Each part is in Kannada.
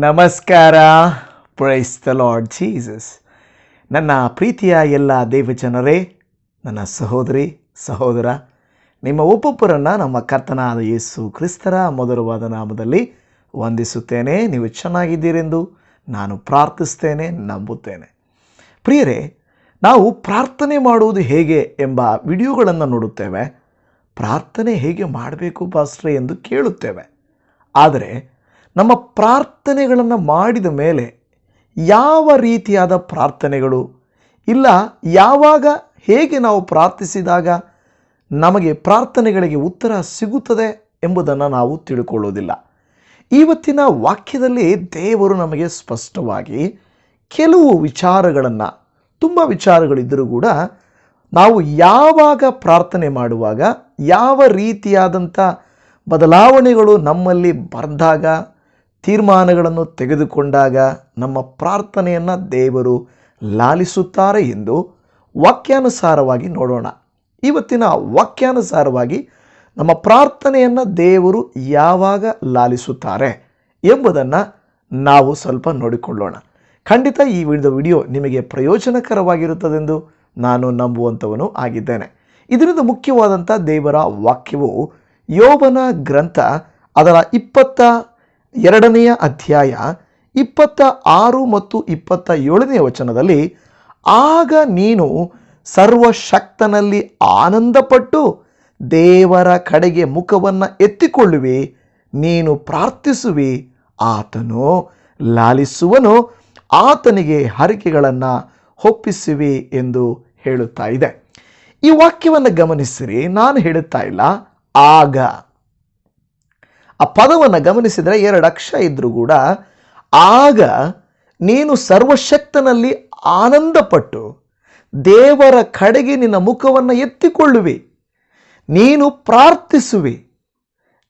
ನಮಸ್ಕಾರ. ಪ್ರೈಸ್ ದ ಲಾರ್ಡ್ ಜೀಸಸ್ ನನ್ನ ಪ್ರೀತಿಯ ಎಲ್ಲ ದೇವಜನರೇ, ನನ್ನ ಸಹೋದರಿ, ಸಹೋದರ, ನಿಮ್ಮ ಒಬ್ಬೊಬ್ಬರನ್ನು ನಮ್ಮ ಕರ್ತನಾದ ಯೇಸು ಕ್ರಿಸ್ತರ ಮಧುರವಾದ ನಾಮದಲ್ಲಿ ವಂದಿಸುತ್ತೇನೆ. ನೀವು ಚೆನ್ನಾಗಿದ್ದೀರೆಂದು ನಾನು ಪ್ರಾರ್ಥಿಸ್ತೇನೆ, ನಂಬುತ್ತೇನೆ. ಪ್ರಿಯರೇ, ನಾವು ಪ್ರಾರ್ಥನೆ ಮಾಡುವುದು ಹೇಗೆ ಎಂಬ ವಿಡಿಯೋಗಳನ್ನು ನೋಡುತ್ತೇವೆ. ಪ್ರಾರ್ಥನೆ ಹೇಗೆ ಮಾಡಬೇಕು ಪಾಸ್ಟ್ರೆ ಎಂದು ಕೇಳುತ್ತೇವೆ. ಆದರೆ ನಮ್ಮ ಪ್ರಾರ್ಥನೆಗಳನ್ನು ಮಾಡಿದ ಮೇಲೆ ಯಾವ ರೀತಿಯಾದ ಪ್ರಾರ್ಥನೆಗಳು? ಇಲ್ಲ, ಯಾವಾಗ ಹೇಗೆ ನಾವು ಪ್ರಾರ್ಥಿಸಿದಾಗ ನಮಗೆ ಪ್ರಾರ್ಥನೆಗಳಿಗೆ ಉತ್ತರ ಸಿಗುತ್ತದೆ ಎಂಬುದನ್ನು ನಾವು ತಿಳ್ಕೊಳ್ಳೋದಿಲ್ಲ. ಇವತ್ತಿನ ವಾಕ್ಯದಲ್ಲಿ ದೇವರು ನಮಗೆ ಸ್ಪಷ್ಟವಾಗಿ ಕೆಲವು ವಿಚಾರಗಳನ್ನು, ತುಂಬ ವಿಚಾರಗಳಿದ್ದರೂ ಕೂಡ ನಾವು ಯಾವಾಗ ಪ್ರಾರ್ಥನೆ ಮಾಡುವಾಗ, ಯಾವ ರೀತಿಯಾದಂಥ ಬದಲಾವಣೆಗಳು ನಮ್ಮಲ್ಲಿ ಬಂದಾಗ ತೀರ್ಮಾನಗಳನ್ನು ತೆಗೆದುಕೊಂಡಾಗ ನಮ್ಮ ಪ್ರಾರ್ಥನೆಯನ್ನು ದೇವರು ಲಾಲಿಸುತ್ತಾರೆ ಎಂದು ವಾಕ್ಯಾನುಸಾರವಾಗಿ ನೋಡೋಣ. ಇವತ್ತಿನ ವಾಕ್ಯಾನುಸಾರವಾಗಿ ನಮ್ಮ ಪ್ರಾರ್ಥನೆಯನ್ನು ದೇವರು ಯಾವಾಗ ಲಾಲಿಸುತ್ತಾರೆ ಎಂಬುದನ್ನು ನಾವು ಸ್ವಲ್ಪ ನೋಡಿಕೊಳ್ಳೋಣ. ಖಂಡಿತ ಈ ವಿಡಿಯೋ ವಿಡಿಯೋ ನಿಮಗೆ ಪ್ರಯೋಜನಕರವಾಗಿರುತ್ತದೆಂದು ನಾನು ನಂಬುವಂಥವನು ಆಗಿದ್ದೇನೆ. ಇದರಿಂದ ಮುಖ್ಯವಾದಂಥ ದೇವರ ವಾಕ್ಯವು ಯೋಬನ ಗ್ರಂಥ ಅದರ ಇಪ್ಪತ್ತ ಎರಡನೆಯ ಅಧ್ಯಾಯ ಇಪ್ಪತ್ತ ಆರು ಮತ್ತು ಇಪ್ಪತ್ತ ಏಳನೆಯ ವಚನದಲ್ಲಿ, ಆಗ ನೀನು ಸರ್ವಶಕ್ತನಲ್ಲಿ ಆನಂದಪಟ್ಟು ದೇವರ ಕಡೆಗೆ ಮುಖವನ್ನು ಎತ್ತಿಕೊಳ್ಳುವೆ, ನೀನು ಪ್ರಾರ್ಥಿಸುವೆ, ಆತನು ಲಾಲಿಸುವನು, ಆತನಿಗೆ ಹರಿಕೆಗಳನ್ನು ಒಪ್ಪಿಸುವೆ ಎಂದು ಹೇಳುತ್ತಾ ಇದೆ. ಈ ವಾಕ್ಯವನ್ನು ಗಮನಿಸಿರಿ, ನಾನು ಹೇಳುತ್ತಾ ಇಲ್ಲ, ಆಗ. ಆ ಪದವನ್ನು ಗಮನಿಸಿದರೆ ಎರಡು ಅಕ್ಷ ಇದ್ದರೂ ಕೂಡ ಆಗ ನೀನು ಸರ್ವಶಕ್ತನಲ್ಲಿ ಆನಂದಪಟ್ಟು ದೇವರ ಕಡೆಗೆ ನಿನ್ನ ಮುಖವನ್ನು ಎತ್ತಿಕೊಳ್ಳುವಿ. ನೀನು ಪ್ರಾರ್ಥಿಸುವಿ.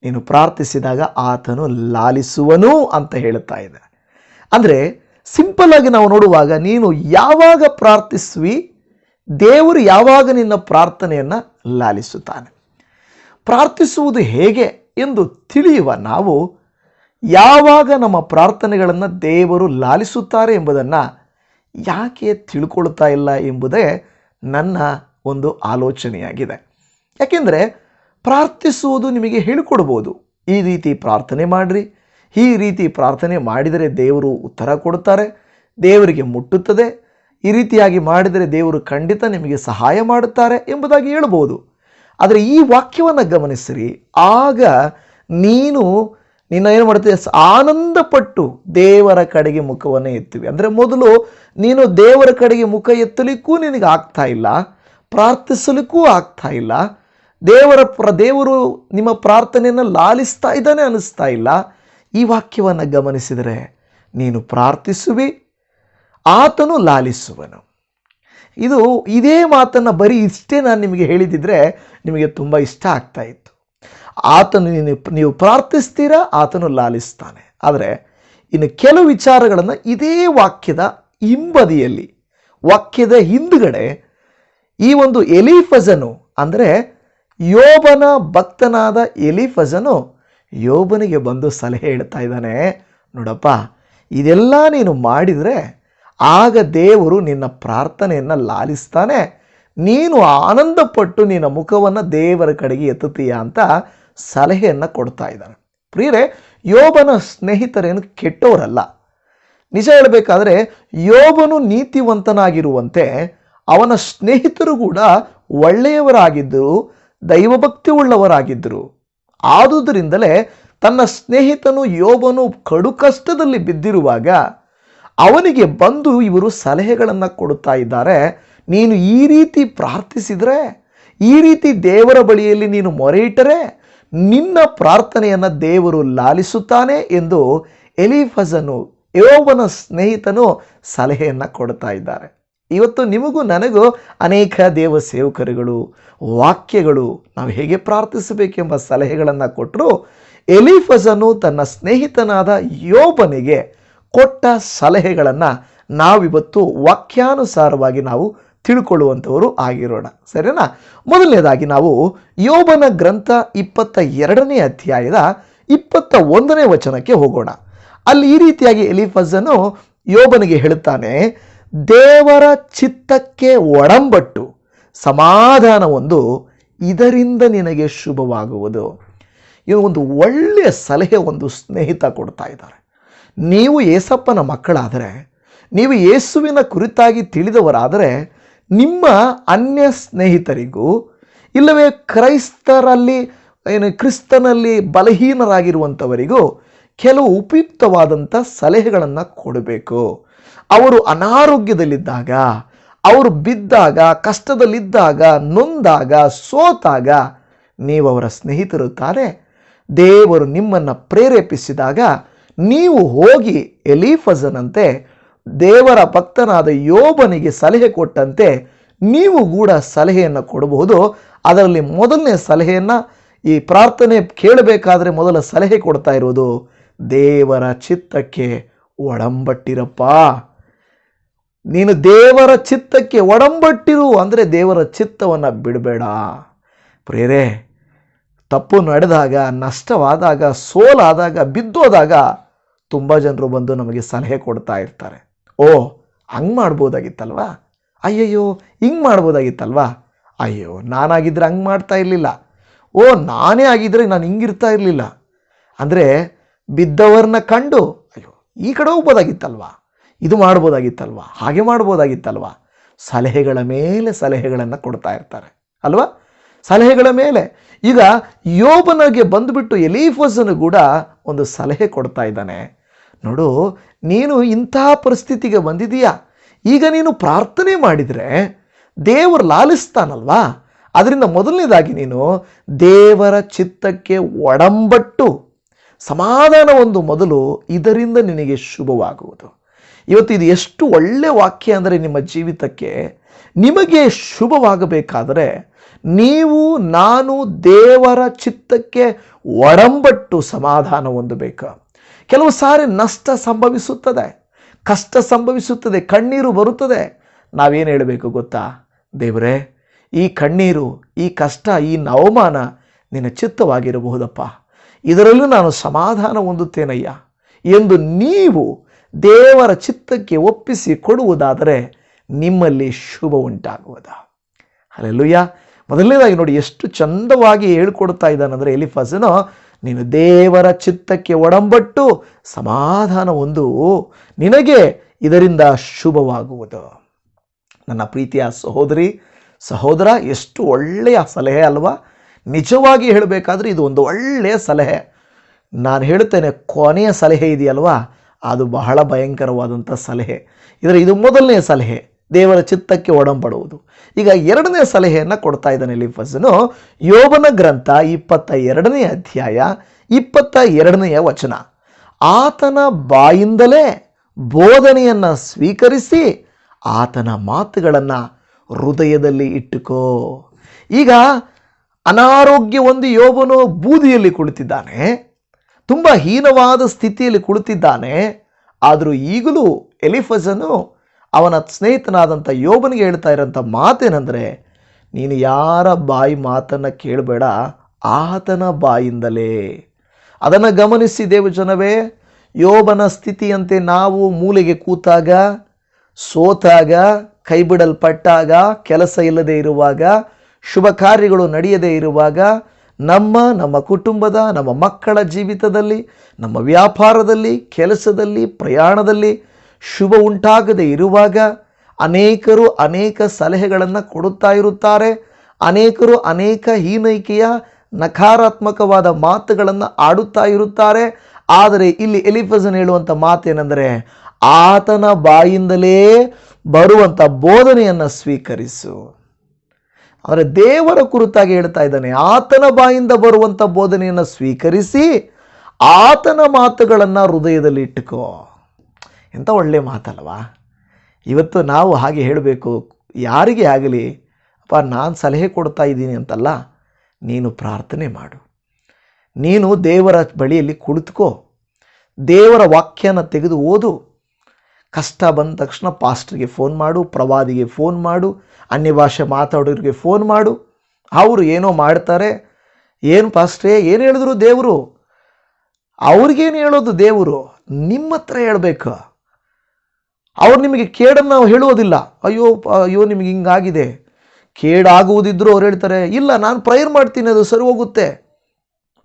ನೀನು ಪ್ರಾರ್ಥಿಸಿದಾಗ ಆತನು ಲಾಲಿಸುವನು ಅಂತ ಹೇಳುತ್ತಾ ಇದೆ. ಅಂದರೆ ಸಿಂಪಲ್ ಆಗಿ ನಾವು ನೋಡುವಾಗ ನೀನು ಯಾವಾಗ ಪ್ರಾರ್ಥಿಸುವಿ, ದೇವರು ಯಾವಾಗ ನಿನ್ನ ಪ್ರಾರ್ಥನೆಯನ್ನು ಲಾಲಿಸುತ್ತಾನೆ. ಪ್ರಾರ್ಥಿಸುವುದು ಹೇಗೆ? ಎಂದು ತಿಳಿಯುವ ನಾವು ಯಾವಾಗ ನಮ್ಮ ಪ್ರಾರ್ಥನೆಗಳನ್ನು ದೇವರು ಲಾಲಿಸುತ್ತಾರೆ ಎಂಬುದನ್ನು ಯಾಕೆ ತಿಳ್ಕೊಳ್ತಾ ಇಲ್ಲ ಎಂಬುದೇ ನನ್ನ ಒಂದು ಆಲೋಚನೆಯಾಗಿದೆ. ಯಾಕೆಂದರೆ ಪ್ರಾರ್ಥಿಸುವುದು ನಿಮಗೆ ಹೇಳಿಕೊಡ್ಬೋದು. ಈ ರೀತಿ ಪ್ರಾರ್ಥನೆ ಮಾಡಿರಿ. ಈ ರೀತಿ ಪ್ರಾರ್ಥನೆ ಮಾಡಿದರೆ ದೇವರು ಉತ್ತರ ಕೊಡುತ್ತಾರೆ ದೇವರಿಗೆ ಮುಟ್ಟುತ್ತದೆ. ಈ ರೀತಿಯಾಗಿ ಮಾಡಿದರೆ ದೇವರು ಖಂಡಿತ ನಿಮಗೆ ಸಹಾಯ ಮಾಡುತ್ತಾರೆ ಎಂಬುದಾಗಿ ಹೇಳ್ಬೋದು. ಆದರೆ ಈ ವಾಕ್ಯವನ್ನು ಗಮನಿಸಿರಿ. ಆಗ ನೀನು ನಿನ್ನ ಏನು ಮಾಡ್ತೀಯ? ಆನಂದಪಟ್ಟು ದೇವರ ಕಡೆಗೆ ಮುಖವನ್ನು ಎತ್ತಿವಿ. ಅಂದರೆ ಮೊದಲು ನೀನು ದೇವರ ಕಡೆಗೆ ಮುಖ ಎತ್ತಲಿಕ್ಕೂ ನಿನಗೆ ಆಗ್ತಾ ಇಲ್ಲ, ಪ್ರಾರ್ಥಿಸಲಿಕ್ಕೂ ಆಗ್ತಾ ಇಲ್ಲ, ದೇವರ ಪ್ರ, ದೇವರು ನಿಮ್ಮ ಪ್ರಾರ್ಥನೆಯನ್ನು ಲಾಲಿಸ್ತಾ ಇದ್ದಾನೆ ಅನ್ನಿಸ್ತಾ ಇಲ್ಲ. ಈ ವಾಕ್ಯವನ್ನು ಗಮನಿಸಿದರೆ ನೀನು ಪ್ರಾರ್ಥಿಸುವಿ, ಆತನು ಲಾಲಿಸುವನು. ಇದು ಇದೇ ಮಾತನ್ನು ಬರೀ ಇಷ್ಟೇ ನಾನು ನಿಮಗೆ ಹೇಳಿದಿದ್ರೆ ನಿಮಗೆ ತುಂಬ ಇಷ್ಟ ಆಗ್ತಾ ಇತ್ತು. ಆತನು ನೀವು ನೀವು ಪ್ರಾರ್ಥಿಸ್ತೀರಾ? ಆತನು ಲಾಲಿಸ್ತಾನೆ. ಆದರೆ ಇನ್ನು ಕೆಲವು ವಿಚಾರಗಳನ್ನು ಇದೇ ವಾಕ್ಯದ ಹಿಂಬದಿಯಲ್ಲಿ, ವಾಕ್ಯದ ಹಿಂದುಗಡೆ ಈ ಒಂದು ಎಲಿಫಜನು, ಅಂದರೆ ಯೋಬನ ಭಕ್ತನಾದ ಎಲಿಫಜನು ಯೋಬನಿಗೆ ಬಂದು ಸಲಹೆ ಹೇಳ್ತಾ ಇದ್ದಾನೆ, ನೋಡಪ್ಪ, ಇದೆಲ್ಲ ನೀನು ಮಾಡಿದರೆ ಆಗ ದೇವರು ನಿನ್ನ ಪ್ರಾರ್ಥನೆಯನ್ನು ಲಾಲಿಸ್ತಾನೆ. ನೀನು ಆನಂದಪಟ್ಟು ನಿನ್ನ ಮುಖವನ್ನು ದೇವರ ಕಡೆಗೆ ಎತ್ತುತ್ತೀಯ ಅಂತ ಸಲಹೆಯನ್ನು ಕೊಡ್ತಾ ಇದ್ದಾನೆ. ಪ್ರಿಯರೇ, ಯೋಬನ ಸ್ನೇಹಿತರೇನು ಕೆಟ್ಟವರಲ್ಲ. ನಿಜ ಹೇಳಬೇಕಾದ್ರೆ, ಯೋಬನು ನೀತಿವಂತನಾಗಿರುವಂತೆ ಅವನ ಸ್ನೇಹಿತರು ಕೂಡ ಒಳ್ಳೆಯವರಾಗಿದ್ದರು ದೈವಭಕ್ತಿ ಉಳ್ಳವರಾಗಿದ್ದರು ಆದುದರಿಂದಲೇ ತನ್ನ ಸ್ನೇಹಿತನು ಯೋಬನು ಕಡು ಕಷ್ಟದಲ್ಲಿ ಬಿದ್ದಿರುವಾಗ ಅವನಿಗೆ ಬಂದು ಇವರು ಸಲಹೆಗಳನ್ನು ಕೊಡುತ್ತಾ ಇದ್ದಾರೆ, ನೀನು ಈ ರೀತಿ ಪ್ರಾರ್ಥಿಸಿದರೆ, ಈ ರೀತಿ ದೇವರ ಬಳಿಯಲ್ಲಿ ನೀನು ಮೊರೆ ಇಟ್ಟರೆ ನಿನ್ನ ಪ್ರಾರ್ಥನೆಯನ್ನು ದೇವರು ಲಾಲಿಸುತ್ತಾನೆ ಎಂದು ಎಲಿಫಜನು ಯೋವನ ಸ್ನೇಹಿತನು ಸಲಹೆಯನ್ನು ಕೊಡ್ತಾ ಇದ್ದಾರೆ. ಇವತ್ತು ನಿಮಗೂ ನನಗೂ ಅನೇಕ ದೇವ ಸೇವಕರುಗಳು, ವಾಕ್ಯಗಳು ನಾವು ಹೇಗೆ ಪ್ರಾರ್ಥಿಸಬೇಕೆಂಬ ಸಲಹೆಗಳನ್ನು ಕೊಟ್ಟರು ಎಲಿಫಜನು ತನ್ನ ಸ್ನೇಹಿತನಾದ ಯೋಬನಿಗೆ ಕೊಟ್ಟ ಸಲಹೆಗಳನ್ನು ನಾವಿವತ್ತು ವಾಕ್ಯಾನುಸಾರವಾಗಿ ನಾವು ತಿಳ್ಕೊಳ್ಳುವಂಥವರು ಆಗಿರೋಣ. ಸರಿನಾ? ಮೊದಲನೇದಾಗಿ ನಾವು ಯೋಬನ ಗ್ರಂಥ ಇಪ್ಪತ್ತ ಎರಡನೇ ಅಧ್ಯಾಯದ ಇಪ್ಪತ್ತ ಒಂದನೇ ವಚನಕ್ಕೆ ಹೋಗೋಣ. ಅಲ್ಲಿ ಈ ರೀತಿಯಾಗಿ ಎಲಿಫಜನು ಯೋಬನಿಗೆ ಹೇಳುತ್ತಾನೆ, ದೇವರ ಚಿತ್ತಕ್ಕೆ ಒಡಂಬಟ್ಟು ಸಮಾಧಾನ ಒಂದು ಇದರಿಂದ ನಿನಗೆ ಶುಭವಾಗುವುದು. ಇದು ಒಂದು ಒಳ್ಳೆಯ ಸಲಹೆ, ಒಂದು ಸ್ನೇಹಿತ ಕೊಡ್ತಾ ಇದ್ದಾರೆ. ನೀವು ಏಸಪ್ಪನ ಮಕ್ಕಳಾದರೆ, ನೀವು ಯೇಸುವಿನ ಕುರಿತಾಗಿ ತಿಳಿದವರಾದರೆ, ನಿಮ್ಮ ಅನ್ಯ ಸ್ನೇಹಿತರಿಗೂ, ಇಲ್ಲವೇ ಕ್ರೈಸ್ತರಲ್ಲಿ, ಏನು ಕ್ರಿಸ್ತನಲ್ಲಿ ಬಲಹೀನರಾಗಿರುವಂಥವರಿಗೂ ಕೆಲವು ಉಪಯುಕ್ತವಾದಂಥ ಸಲಹೆಗಳನ್ನು ಕೊಡಬೇಕು. ಅವರು ಅನಾರೋಗ್ಯದಲ್ಲಿದ್ದಾಗ, ಅವರು ಬಿದ್ದಾಗ, ಕಷ್ಟದಲ್ಲಿದ್ದಾಗ, ನೊಂದಾಗ, ಸೋತಾಗ ನೀವು ಅವರ ಸ್ನೇಹಿತರು ತಾನೆ. ದೇವರು ನಿಮ್ಮನ್ನು ಪ್ರೇರೇಪಿಸಿದಾಗ ನೀವು ಹೋಗಿ ಎಲೀಫಜನಂತೆ ದೇವರ ಭಕ್ತನಾದ ಯೋಬನಿಗೆ ಸಲಹೆ ಕೊಟ್ಟಂತೆ ನೀವು ಕೂಡ ಸಲಹೆಯನ್ನು ಕೊಡಬಹುದು. ಅದರಲ್ಲಿ ಮೊದಲನೇ ಸಲಹೆಯನ್ನು ಈ ಪ್ರಾರ್ಥನೆ ಕೇಳಬೇಕಾದರೆ ಮೊದಲ ಸಲಹೆ ಕೊಡ್ತಾ ಇರುವುದು ದೇವರ ಚಿತ್ತಕ್ಕೆ ಒಡಂಬಟ್ಟಿರಪ್ಪ. ನೀನು ದೇವರ ಚಿತ್ತಕ್ಕೆ ಒಡಂಬಟ್ಟಿರು ಅಂದರೆ ದೇವರ ಚಿತ್ತವನ್ನು ಬಿಡಬೇಡ. ಪ್ರೇರೆ, ತಪ್ಪು ನಡೆದಾಗ, ನಷ್ಟವಾದಾಗ, ಸೋಲಾದಾಗ, ಬಿದ್ದೋದಾಗ ತುಂಬ ಜನರು ಬಂದು ನಮಗೆ ಸಲಹೆ ಕೊಡ್ತಾ ಇರ್ತಾರೆ. ಓ, ಹಂಗೆ ಮಾಡ್ಬೋದಾಗಿತ್ತಲ್ವಾ? ಅಯ್ಯಯ್ಯೋ, ಹಿಂಗೆ ಮಾಡ್ಬೋದಾಗಿತ್ತಲ್ವಾ? ಅಯ್ಯೋ ನಾನಾಗಿದ್ದರೆ ಹಂಗೆ ಮಾಡ್ತಾ ಇರಲಿಲ್ಲ. ಓ, ನಾನೇ ಆಗಿದ್ದರೆ ನಾನು ಹಿಂಗಿರ್ತಾ ಇರಲಿಲ್ಲ. ಅಂದರೆ ಬಿದ್ದವರನ್ನ ಕಂಡು, ಅಯ್ಯೋ, ಈ ಕಡೆ ಹೋಗ್ಬೋದಾಗಿತ್ತಲ್ವಾ? ಇದು ಮಾಡ್ಬೋದಾಗಿತ್ತಲ್ವಾ? ಹಾಗೆ ಮಾಡ್ಬೋದಾಗಿತ್ತಲ್ವಾ? ಸಲಹೆಗಳ ಮೇಲೆ ಸಲಹೆಗಳನ್ನು ಕೊಡ್ತಾ ಇರ್ತಾರೆ. ಅಲ್ವಾ? ಸಲಹೆಗಳ ಮೇಲೆ. ಈಗ ಯೋಬನಿಗೆ ಬಂದುಬಿಟ್ಟು ಎಲೀಫಸನು ಕೂಡ ಒಂದು ಸಲಹೆ ಕೊಡ್ತಾ ಇದ್ದಾನೆ. ನೋಡು, ನೀನು ಇಂತಹ ಪರಿಸ್ಥಿತಿಗೆ ಬಂದಿದೀಯಾ. ಈಗ ನೀನು ಪ್ರಾರ್ಥನೆ ಮಾಡಿದರೆ ದೇವರು ಲಾಲಿಸ್ತಾನಲ್ವಾ? ಅದರಿಂದ ಮೊದಲನೇದಾಗಿ ನೀನು ದೇವರ ಚಿತ್ತಕ್ಕೆ ಒಡಂಬಟ್ಟು ಸಮಾಧಾನ ಒಂದು ಮೊದಲು ಇದರಿಂದ ನಿನಗೆ ಶುಭವಾಗುವುದು. ಇವತ್ತು ಇದು ಎಷ್ಟು ಒಳ್ಳೆಯ ವಾಕ್ಯ ಅಂದರೆ ನಿಮ್ಮ ಜೀವಿತಕ್ಕೆ ನಿಮಗೆ ಶುಭವಾಗಬೇಕಾದರೆ ನೀವು, ನಾನು ದೇವರ ಚಿತ್ತಕ್ಕೆ ಒಡಂಬಟ್ಟು ಸಮಾಧಾನ ಹೊಂದಬೇಕು. ಕೆಲವು ಸಾರಿ ನಷ್ಟ ಸಂಭವಿಸುತ್ತದೆ, ಕಷ್ಟ ಸಂಭವಿಸುತ್ತದೆ, ಕಣ್ಣೀರು ಬರುತ್ತದೆ. ನಾವೇನು ಹೇಳಬೇಕು ಗೊತ್ತಾ? ದೇವರೇ, ಈ ಕಣ್ಣೀರು, ಈ ಕಷ್ಟ, ಈ ಅವಮಾನ ನಿನ್ನ ಚಿತ್ತವಾಗಿರಬಹುದಪ್ಪ. ಇದರಲ್ಲೂ ನಾನು ಸಮಾಧಾನ ಹೊಂದುತ್ತೇನಯ್ಯ. ಎಂದು ನೀವು ದೇವರ ಚಿತ್ತಕ್ಕೆ ಒಪ್ಪಿಸಿ ಕೊಡುವುದಾದರೆ ನಿಮ್ಮಲ್ಲಿ ಶುಭ ಉಂಟಾಗುವುದ. ಅಲ್ಲೆಲ್ಲುಯ್ಯ ಮೊದಲನೇದಾಗಿ ನೋಡಿ, ಎಷ್ಟು ಚಂದವಾಗಿ ಹೇಳ್ಕೊಡ್ತಾ ಇದ್ದಾನಂದರೆ ಎಲಿಫಸನು ನೀನು ದೇವರ ಚಿತ್ತಕ್ಕೆ ಒಡಂಬಟ್ಟು ಸಮಾಧಾನ ಒಂದು ನಿನಗೆ ಇದರಿಂದ ಶುಭವಾಗುವುದು. ನನ್ನ ಪ್ರೀತಿಯ ಸಹೋದರಿ, ಸಹೋದರ, ಎಷ್ಟು ಒಳ್ಳೆಯ ಸಲಹೆ ಅಲ್ವಾ? ನಿಜವಾಗಿ ಹೇಳಬೇಕಾದ್ರೆ ಇದು ಒಂದು ಒಳ್ಳೆಯ ಸಲಹೆ. ನಾನು ಹೇಳುತ್ತೇನೆ, ಕೊನೆಯ ಸಲಹೆ ಇದೆಯಲ್ವಾ? ಅದು ಬಹಳ ಭಯಂಕರವಾದಂಥ ಸಲಹೆ. ಇದರ ಇದು ಮೊದಲನೇ ಸಲಹೆ. ದೇವರ ಚಿತ್ತಕ್ಕೆ ಒಡಂಬಡುವುದು. ಈಗ ಎರಡನೇ ಸಲಹೆಯನ್ನು ಕೊಡ್ತಾ ಇದ್ದಾನೆ ಲಿಫಸನು. ಯೋಬನ ಗ್ರಂಥ ಇಪ್ಪತ್ತ ಎರಡನೇ ಅಧ್ಯಾಯ ಇಪ್ಪತ್ತ ಎರಡನೆಯ ವಚನ. ಆತನ ಬಾಯಿಂದಲೇ ಬೋಧನೆಯನ್ನು ಸ್ವೀಕರಿಸಿ ಆತನ ಮಾತುಗಳನ್ನು ಹೃದಯದಲ್ಲಿ ಇಟ್ಟುಕೋ. ಈಗ ಅನಾರೋಗ್ಯ ಒಂದು ಯೋಬನು ಬೂದಿಯಲ್ಲಿ ಕುಳಿತಿದ್ದಾನೆ. ತುಂಬ ಹೀನವಾದ ಸ್ಥಿತಿಯಲ್ಲಿ ಕುಳಿತಿದ್ದಾನೆ. ಆದರೂ ಈಗಲೂ ಎಲಿಫಸನು ಅವನ ಸ್ನೇಹಿತನಾದಂಥ ಯೋಬನಿಗೆ ಹೇಳ್ತಾ ಇರೋಂಥ ಮಾತೇನೆಂದರೆ, ನೀನು ಯಾರ ಬಾಯಿ ಮಾತನ್ನು ಕೇಳಬೇಡ, ಆತನ ಬಾಯಿಂದಲೇ. ಅದನ್ನು ಗಮನಿಸಿ ದೇವಜನವೇ ಯೋಬನ ಸ್ಥಿತಿಯಂತೆ ನಾವು ಮೂಲೆಗೆ ಕೂತಾಗ, ಸೋತಾಗ, ಕೈಬಿಡಲ್ಪಟ್ಟಾಗ, ಕೆಲಸ ಇಲ್ಲದೆ ಇರುವಾಗ, ಶುಭ ಕಾರ್ಯಗಳು ನಡೆಯದೇ ಇರುವಾಗ, ನಮ್ಮ ನಮ್ಮ ಕುಟುಂಬದ, ನಮ್ಮ ಮಕ್ಕಳ ಜೀವಿತದಲ್ಲಿ, ನಮ್ಮ ವ್ಯಾಪಾರದಲ್ಲಿ, ಕೆಲಸದಲ್ಲಿ, ಪ್ರಯಾಣದಲ್ಲಿ ಶುಭ ಉಂಟಾಗದೇ ಇರುವಾಗ ಅನೇಕರು ಅನೇಕ ಸಲಹೆಗಳನ್ನು ಕೊಡುತ್ತಾ ಇರುತ್ತಾರೆ. ಅನೇಕರು ಅನೇಕ ಹೀನೈಕೆಯ ನಕಾರಾತ್ಮಕವಾದ ಮಾತುಗಳನ್ನು ಆಡುತ್ತಾ ಇರುತ್ತಾರೆ. ಆದರೆ ಇಲ್ಲಿ ಎಲಿಫಸನ್ ಹೇಳುವಂಥ ಮಾತೇನೆಂದರೆ ಆತನ ಬಾಯಿಂದಲೇ ಬರುವಂಥ ಬೋಧನೆಯನ್ನು ಸ್ವೀಕರಿಸು. ಅಂದರೆ ದೇವರ ಕುರಿತಾಗಿ ಹೇಳ್ತಾ ಇದ್ದಾನೆ, ಆತನ ಬಾಯಿಂದ ಬರುವಂಥ ಬೋಧನೆಯನ್ನು ಸ್ವೀಕರಿಸಿ ಆತನ ಮಾತುಗಳನ್ನು ಹೃದಯದಲ್ಲಿ ಇಟ್ಟುಕೋ. ಎಂಥ ಒಳ್ಳೆಯ ಮಾತಲ್ವಾ? ಇವತ್ತು ನಾವು ಹಾಗೆ ಹೇಳಬೇಕು. ಯಾರಿಗೆ ಆಗಲಿ, ಅಪ್ಪ, ನಾನು ಸಲಹೆ ಕೊಡ್ತಾ ಇದ್ದೀನಿ ಅಂತಲ್ಲ, ನೀನು ಪ್ರಾರ್ಥನೆ ಮಾಡು. ನೀನು ದೇವರ ಬಳಿಯಲ್ಲಿ ಕುಳಿತುಕೋ. ದೇವರ ವಾಕ್ಯನ ತೆಗೆದು ಓದು. ಕಷ್ಟ ಬಂದ ತಕ್ಷಣ ಪಾಸ್ಟ್ರಿಗೆ ಫೋನ್ ಮಾಡು, ಪ್ರವಾದಿಗೆ ಫೋನ್ ಮಾಡು, ಅನ್ಯ ಭಾಷೆ ಮಾತಾಡೋರಿಗೆ ಫೋನ್ ಮಾಡು. ಅವರು ಏನೋ ಮಾಡ್ತಾರೆ, ಏನು ಪಾಸ್ಟ್ರೇ, ಏನು ಹೇಳಿದ್ರು ದೇವರು? ಅವ್ರಿಗೇನು ಹೇಳೋದು ದೇವರು? ನಿಮ್ಮ ಹತ್ರ ಹೇಳ್ಬೇಕು. ಅವ್ರು ನಿಮಗೆ ಕೇಡನ್ನು ಹೇಳುವುದಿಲ್ಲ. ಅಯ್ಯೋ ಅಯ್ಯೋ, ನಿಮಗೆ ಹಿಂಗಾಗಿದೆ. ಕೇಡಾಗುವುದಿದ್ರೂ ಅವ್ರು ಹೇಳ್ತಾರೆ, ಇಲ್ಲ, ನಾನು ಪ್ರಯರ್ ಮಾಡ್ತೀನಿ, ಅದು ಸರಿ ಹೋಗುತ್ತೆ.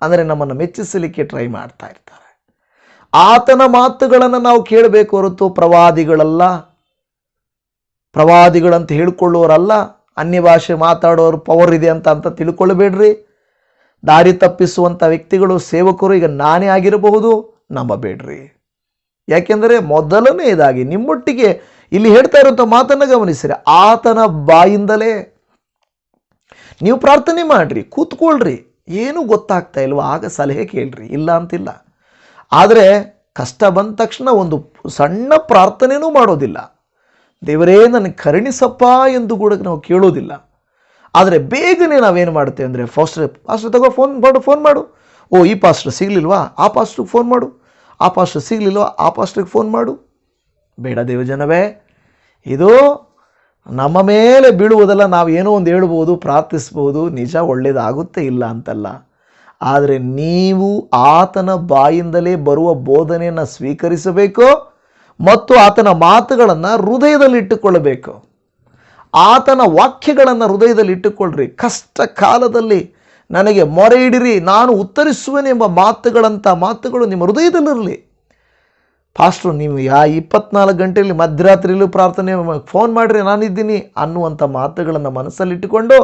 ಅಂದರೆ ನಮ್ಮನ್ನು ಮೆಚ್ಚಿಸಲಿಕ್ಕೆ ಟ್ರೈ ಮಾಡ್ತಾ ಇರ್ತಾರೆ. ಆತನ ಮಾತುಗಳನ್ನು ನಾವು ಕೇಳಬೇಕು ಹೊರತು ಪ್ರವಾದಿಗಳಲ್ಲ. ಪ್ರವಾದಿಗಳಂತ ಹೇಳ್ಕೊಳ್ಳೋರಲ್ಲ. ಅನ್ಯ ಭಾಷೆ ಮಾತಾಡೋರು ಪವರ್ ಇದೆ ಅಂತ ಅಂತ ತಿಳ್ಕೊಳ್ಬೇಡ್ರಿ. ದಾರಿ ತಪ್ಪಿಸುವಂಥ ವ್ಯಕ್ತಿಗಳು, ಸೇವಕರು ಈಗ ನಾನೇ ಆಗಿರಬಹುದು, ನಂಬಬೇಡ್ರಿ. ಯಾಕೆಂದರೆ ಮೊದಲನೆಯದಾಗಿ ನಿಮ್ಮೊಟ್ಟಿಗೆ ಇಲ್ಲಿ ಹೇಳ್ತಾ ಇರುವಂಥ ಮಾತನ್ನು ಗಮನಿಸಿರಿ. ಆತನ ಬಾಯಿಂದಲೇ ನೀವು ಪ್ರಾರ್ಥನೆ ಮಾಡ್ರಿ, ಕೂತ್ಕೊಳ್ರಿ. ಏನು ಗೊತ್ತಾಗ್ತಾ ಇಲ್ವೋ ಆಗ ಸಲಹೆ ಕೇಳ್ರಿ, ಇಲ್ಲ ಅಂತಿಲ್ಲ. ಆದರೆ ಕಷ್ಟ ಬಂದ ತಕ್ಷಣ ಒಂದು ಸಣ್ಣ ಪ್ರಾರ್ಥನೆಯೂ ಮಾಡೋದಿಲ್ಲ. ದೇವರೇ, ನನಗೆ ಕರುಣಿಸಪ್ಪ ಎಂದು ಕೂಡ ನಾವು ಕೇಳೋದಿಲ್ಲ. ಆದರೆ ಬೇಗನೆ ನಾವೇನು ಮಾಡ್ತೇವೆ ಅಂದರೆ, ಫಾಸ್ಟ್ರ್ ಪಾಸ್ಟ್ರ್ ತಗೋ, ಫೋನ್ ಮಾಡು ಫೋನ್ ಮಾಡು. ಓ, ಈ ಪಾಸ್ಟ್ರ್ ಸಿಗಲಿಲ್ವಾ? ಆ ಪಾಸ್ಟ್ರಿಗೆ ಫೋನ್ ಮಾಡು. ಆ ಪಾಸ್ಟ್ರ್ ಸಿಗಲಿಲ್ಲ ಆ ಪಾಸ್ಟ್ರಿಗೆ ಫೋನ್ ಮಾಡು. ಬೇಡ ದೇವಜನವೇ, ಇದು ನಮ್ಮ ಮೇಲೆ ಬೀಳುವುದಲ್ಲ, ನಾವು ಏನೋ ಒಂದು ಹೇಳ್ಬೋದು ಪ್ರಾರ್ಥಿಸ್ಬೋದು ನಿಜ ಒಳ್ಳೆಯದಾಗುತ್ತೆ ಇಲ್ಲ ಅಂತಲ್ಲ. ಆದರೆ ನೀವು ಆತನ ಬಾಯಿಂದಲೇ ಬರುವ ಬೋಧನೆಯನ್ನು ಸ್ವೀಕರಿಸಬೇಕು ಮತ್ತು ಆತನ ಮಾತುಗಳನ್ನು ಹೃದಯದಲ್ಲಿ ಇಟ್ಟುಕೊಳ್ಳಬೇಕು. ಆತನ ವಾಕ್ಯಗಳನ್ನು ಹೃದಯದಲ್ಲಿ ಇಟ್ಟುಕೊಳ್ಳ್ರಿ ಕಷ್ಟ ಕಾಲದಲ್ಲಿ ನನಗೆ ಮೊರೆ ಇಡಿರಿ, ನಾನು ಉತ್ತರಿಸುವೆನೆಂಬ ಮಾತುಗಳಂಥ ಮಾತುಗಳು ನಿಮ್ಮ ಹೃದಯದಲ್ಲಿರಲಿ. ಪಾಸ್ಟ್ರು, ನೀವು ಯಾ ಇಪ್ಪತ್ನಾಲ್ಕು ಗಂಟೆಯಲ್ಲಿ ಮಧ್ಯರಾತ್ರಿಯಲ್ಲೂ ಪ್ರಾರ್ಥನೆ ಫೋನ್ ಮಾಡಿರಿ, ನಾನಿದ್ದೀನಿ ಅನ್ನುವಂಥ ಮಾತುಗಳನ್ನು ಮನಸ್ಸಲ್ಲಿಟ್ಟುಕೊಂಡು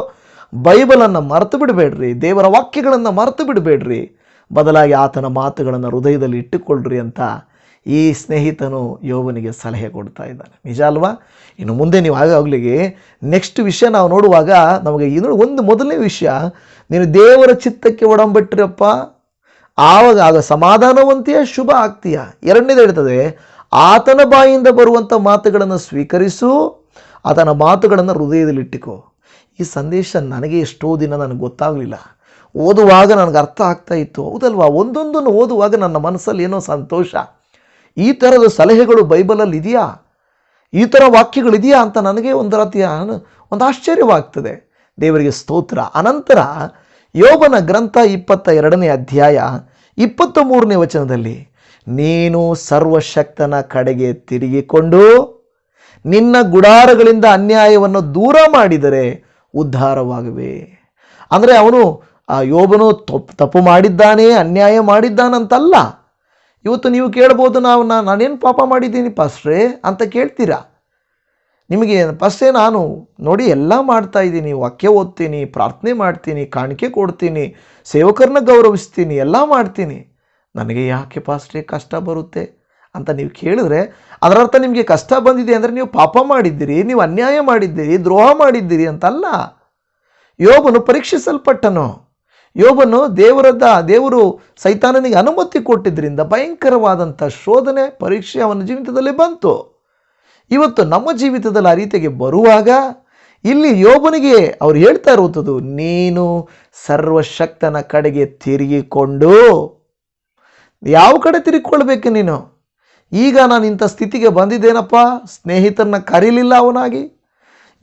ಬೈಬಲನ್ನು ಮರೆತು ಬಿಡಬೇಡ್ರಿ, ದೇವರ ವಾಕ್ಯಗಳನ್ನು ಮರೆತು ಬಿಡಬೇಡ್ರಿ. ಬದಲಾಗಿ ಆತನ ಮಾತುಗಳನ್ನು ಹೃದಯದಲ್ಲಿ ಇಟ್ಟುಕೊಳ್ಳ್ರಿ ಅಂತ ಈ ಸ್ನೇಹಿತನು ಯೋವನಿಗೆ ಸಲಹೆ ಕೊಡ್ತಾ ಇದ್ದಾನೆ. ನಿಜ ಅಲ್ವಾ? ಇನ್ನು ಮುಂದೆ ನೀವು ಆಗಾಗ್ಲಿಗೆ ನೆಕ್ಸ್ಟ್ ವಿಷಯ ನಾವು ನೋಡುವಾಗ ನಮಗೆ ಇನ್ನು ಒಂದು ಮೊದಲನೇ ವಿಷಯ ನೀನು ದೇವರ ಚಿತ್ತಕ್ಕೆ ಒಡಂಬಟ್ಟಿರಪ್ಪ. ಆವಾಗ ಆಗ ಸಮಾಧಾನವಂತೆಯ ಶುಭ ಆಗ್ತೀಯ? ಎರಡನೇದು ಹೇಳ್ತದೆ, ಆತನ ಬಾಯಿಂದ ಬರುವಂಥ ಮಾತುಗಳನ್ನು ಸ್ವೀಕರಿಸು, ಆತನ ಮಾತುಗಳನ್ನು ಹೃದಯದಲ್ಲಿ ಇಟ್ಟುಕೋ ಈ ಸಂದೇಶ ನನಗೆ ಎಷ್ಟೋ ದಿನ ನನಗೆ ಗೊತ್ತಾಗಲಿಲ್ಲ. ಓದುವಾಗ ನನಗೆ ಅರ್ಥ ಆಗ್ತಾ ಇತ್ತು. ಹೌದಲ್ವಾ? ಒಂದೊಂದನ್ನು ಓದುವಾಗ ನನ್ನ ಮನಸ್ಸಲ್ಲಿ ಏನೋ ಸಂತೋಷ. ಈ ಥರದ ಸಲಹೆಗಳು ಬೈಬಲಲ್ಲಿ ಇದೆಯಾ? ಈ ಥರ ವಾಕ್ಯಗಳಿದೆಯಾ ಅಂತ ನನಗೆ ಒಂದು ರೀತಿಯ ಒಂದು ಆಶ್ಚರ್ಯವಾಗ್ತದೆ. ದೇವರಿಗೆ ಸ್ತೋತ್ರ. ಅನಂತರ ಯೋಬನ ಗ್ರಂಥ ಇಪ್ಪತ್ತ ಎರಡನೇ ಅಧ್ಯಾಯ ಇಪ್ಪತ್ತ ಮೂರನೇ ವಚನದಲ್ಲಿ, ನೀನು ಸರ್ವಶಕ್ತನ ಕಡೆಗೆ ತಿರುಗಿಕೊಂಡು ನಿನ್ನ ಗುಡಾರಗಳಿಂದ ಅನ್ಯಾಯವನ್ನು ದೂರ ಮಾಡಿದರೆ ಉದ್ಧಾರವಾಗುವೆ. ಅಂದರೆ ಅವನು, ಆ ಯೋಬನು ತಪ್ಪು ತಪ್ಪು ಮಾಡಿದ್ದಾನೆ, ಅನ್ಯಾಯ ಮಾಡಿದ್ದಾನಂತಲ್ಲ. ಇವತ್ತು ನೀವು ಕೇಳ್ಬೋದು ನಾವು ನಾನೇನು ಪಾಪ ಮಾಡಿದ್ದೀನಿ ಪಾಸ್ಟ್ರೇ ಅಂತ ಕೇಳ್ತೀರಾ? ನಿಮಗೆ ಫಸ್ಟೇ ನಾನು ನೋಡಿ ಎಲ್ಲ ಮಾಡ್ತಾ ಇದ್ದೀನಿ, ವಾಕ್ಯ ಓದ್ತೀನಿ, ಪ್ರಾರ್ಥನೆ ಮಾಡ್ತೀನಿ, ಕಾಣಿಕೆ ಕೊಡ್ತೀನಿ, ಸೇವಕರನ್ನ ಗೌರವಿಸ್ತೀನಿ, ಎಲ್ಲ ಮಾಡ್ತೀನಿ. ನನಗೆ ಯಾಕೆ ಪಾಸ್ಟ್ರೇ ಕಷ್ಟ ಬರುತ್ತೆ ಅಂತ ನೀವು ಕೇಳಿದ್ರೆ ಅದರ ಅರ್ಥ ನಿಮಗೆ ಕಷ್ಟ ಬಂದಿದೆ ಅಂದರೆ ನೀವು ಪಾಪ ಮಾಡಿದ್ದೀರಿ, ನೀವು ಅನ್ಯಾಯ ಮಾಡಿದ್ದೀರಿ, ದ್ರೋಹ ಮಾಡಿದ್ದೀರಿ ಅಂತಲ್ಲ. ಯೋಬನು ಪರೀಕ್ಷಿಸಲ್ಪಟ್ಟನು. ಯೋಬನು ದೇವರದ, ದೇವರು ಸೈತಾನನಿಗೆ ಅನುಮತಿ ಕೊಟ್ಟಿದ್ದರಿಂದ ಭಯಂಕರವಾದಂಥ ಶೋಧನೆ, ಪರೀಕ್ಷೆ ಅವನ ಜೀವಿತದಲ್ಲಿ ಬಂತು. ಇವತ್ತು ನಮ್ಮ ಜೀವಿತದಲ್ಲಿ ಆ ರೀತಿಗೆ ಬರುವಾಗ ಇಲ್ಲಿ ಯೋಬನಿಗೆ ಅವ್ರು ಹೇಳ್ತಾ ಇರುವಂಥದ್ದು, ನೀನು ಸರ್ವಶಕ್ತನ ಕಡೆಗೆ ತಿರುಗಿಕೊಂಡು ಯಾವ ಕಡೆ ತಿರುಗಿಕೊಳ್ಬೇಕು ನೀನು? ಈಗ ನಾನು ಇಂಥ ಸ್ಥಿತಿಗೆ ಬಂದಿದ್ದೇನಪ್ಪ? ಸ್ನೇಹಿತರನ್ನ ಕರೀಲಿಲ್ಲ ಅವನಾಗಿ?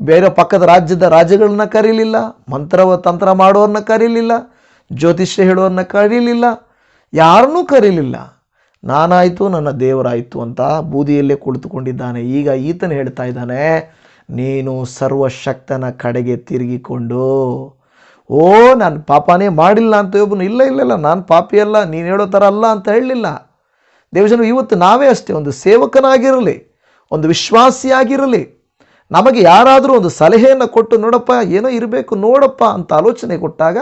ಬೇರೆ ಪಕ್ಕದ ರಾಜ್ಯದ ರಾಜ್ಯಗಳನ್ನ ಕರೀಲಿಲ್ಲ? ಮಂತ್ರವ ತಂತ್ರ ಮಾಡೋರನ್ನ ಕರೀಲಿಲ್ಲ? ಜ್ಯೋತಿಷ್ಯ ಹೇಳೋರನ್ನ ಕರೀಲಿಲ್ಲ? ಯಾರನ್ನೂ ಕರೀಲಿಲ್ಲ? ನಾನಾಯಿತು, ನನ್ನ ದೇವರಾಯಿತು ಅಂತ ಬೂದಿಯಲ್ಲೇ ಕುಳಿತುಕೊಂಡಿದ್ದಾನೆ. ಈಗ ಈತನು ಹೇಳ್ತಾ ಇದ್ದಾನೆ, ನೀನು ಸರ್ವಶಕ್ತನ ಕಡೆಗೆ ತಿರುಗಿಕೊಂಡು, ಓ, ನಾನು ಪಾಪನೇ ಮಾಡಿಲ್ಲ ಅಂತ ಒಬ್ಬನು, ಇಲ್ಲ ಇಲ್ಲ ಇಲ್ಲ, ನಾನು ಪಾಪಿ ಅಲ್ಲ ನೀನು ಹೇಳೋ ಥರ ಅಲ್ಲ ಅಂತ ಹೇಳಲಿಲ್ಲ. ದೇವಜನ ಇವತ್ತು ನಾವೇ ಅಷ್ಟೇ, ಒಂದು ಸೇವಕನಾಗಿರಲಿ, ಒಂದು ವಿಶ್ವಾಸಿಯಾಗಿರಲಿ, ನಮಗೆ ಯಾರಾದರೂ ಒಂದು ಸಲಹೆಯನ್ನು ಕೊಟ್ಟು, ನೋಡಪ್ಪ, ಏನೋ ಇರಬೇಕು, ನೋಡಪ್ಪ ಅಂತ ಆಲೋಚನೆ ಕೊಟ್ಟಾಗ